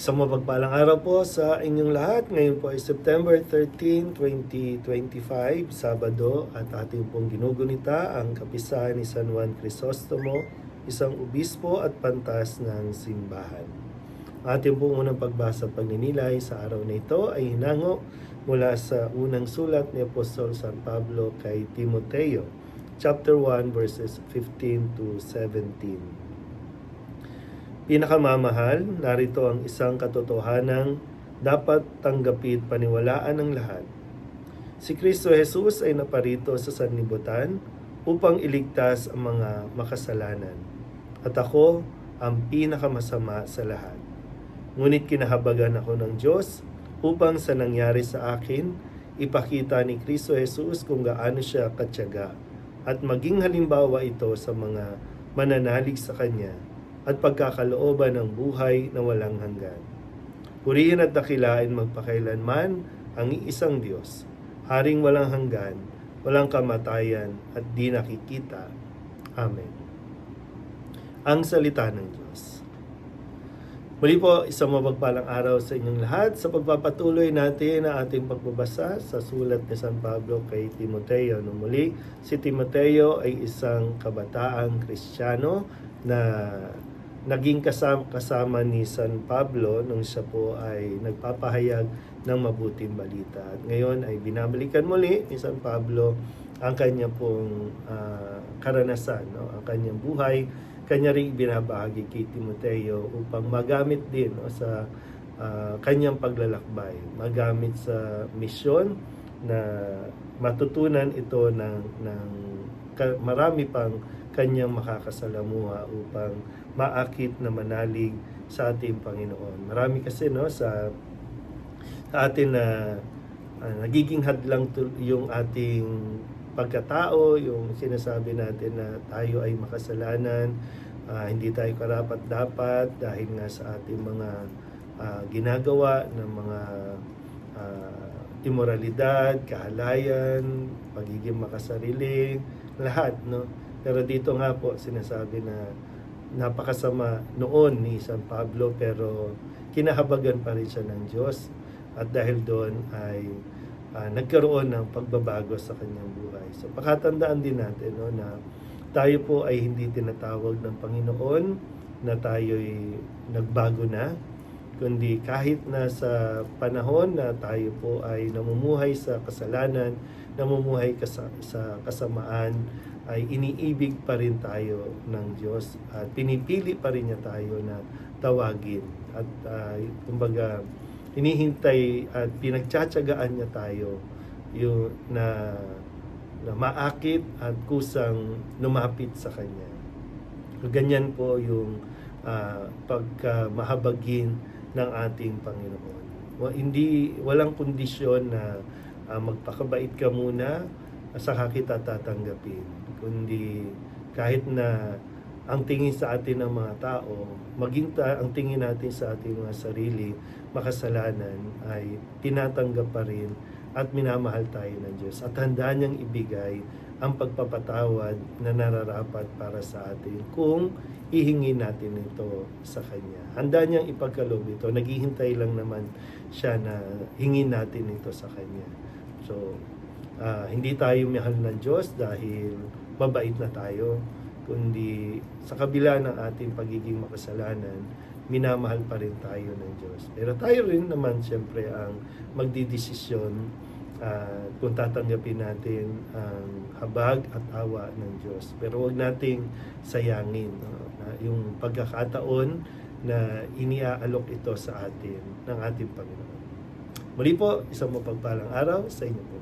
Isang mapagpalang araw po sa inyong lahat. Ngayon po ay September 13, 2025, Sabado at ating pong ginugunita ang kapisahan ni San Juan Crisostomo, isang obispo at pantas ng simbahan. Ating pong unang pagbasa pagninilay sa araw na ito ay hinango mula sa unang sulat ni Apostol San Pablo kay Timoteo, chapter 1 verses 15 to 17. Pinakamamahal, narito ang isang katotohanang dapat tanggapit paniwalaan ng lahat. Si Kristo Jesus ay naparito sa sanlibutan upang iligtas ang mga makasalanan. At ako ang pinakamasama sa lahat. Ngunit kinahabagan ako ng Diyos upang sa nangyari sa akin, ipakita ni Kristo Jesus kung gaano siya katyaga at maging halimbawa ito sa mga mananalig sa Kanya at pagkakalooban ng buhay na walang hanggan. Purihin at dakilain magpakailanman ang iisang Diyos, Haring walang hanggan, walang kamatayan at di nakikita. Amen. Ang salita ng Diyos. Muli po, isang mapagpalang araw sa inyong lahat sa pagpapatuloy natin ang ating pagbabasa sa sulat ni San Pablo kay Timoteo. No muli, si Timoteo ay isang kabataang Kristiyano na naging kasama, kasama ni San Pablo nung siya po ay nagpapahayag ng mabuting balita. Ngayon ay binabalikan muli ni San Pablo ang kanya pong ah, karanasan, no? ang kanyang buhay, kanya rin binabahagi kay Timoteo upang magamit din no, sa ah, kanyang paglalakbay, magamit sa misyon na matutunan ito ng, ng marami pang kanyang makakasalamuha upang maakit na manalig sa ating Panginoon. Marami kasi no sa sa atin na ah, nagiging hadlang yung ating pagkatao, yung sinasabi natin na tayo ay makasalanan, ah, hindi tayo karapat dapat dahil nga sa ating mga ah, ginagawa ng mga ah, imoralidad, kahalayan, pagiging makasarili, lahat, no? Pero dito nga po sinasabi na napakasama noon ni San Pablo pero kinahabagan pa rin siya ng Diyos at dahil doon ay ah, nagkaroon ng pagbabago sa kanyang buhay. So pakatandaan din natin no, na tayo po ay hindi tinatawag ng Panginoon na tayo'y nagbago na, kundi kahit na sa panahon na tayo po ay namumuhay sa kasalanan, namumuhay kasa, sa kasamaan, ay iniibig pa rin tayo ng Diyos at pinipili pa rin niya tayo na tawagin at ah, kumbaga hinihintay at pinagtsatsagaan niya tayo yung na na maakit at kusang lumapit sa kanya. Ganyan po yung ah, pagkamahabagin ng ating Panginoon. Wa, hindi walang kondisyon na ah, magpakabait ka muna saka kita tatanggapin. Kundi kahit na ang tingin sa atin ng mga tao, maging ta- ang tingin natin sa ating mga sarili, makasalanan, ay tinatanggap pa rin at minamahal tayo ng Diyos. At handa niyang ibigay ang pagpapatawad na nararapat para sa atin kung ihingi natin ito sa Kanya. Handa niyang ipagkaloob ito. Naghihintay lang naman siya na hingin natin ito sa Kanya. So, ah, hindi tayo mahal ng Diyos dahil mabait na tayo, kundi sa kabila ng ating pagiging makasalanan, minamahal pa rin tayo ng Diyos. Pero tayo rin naman siyempre ang magdidesisyon ah, kung tatanggapin natin ang habag at awa ng Diyos. Pero wag nating sayangin no, na yung pagkakataon na iniaalok ito sa atin ng ating Panginoon. Muli po, isang mapagpalang araw sa inyo po.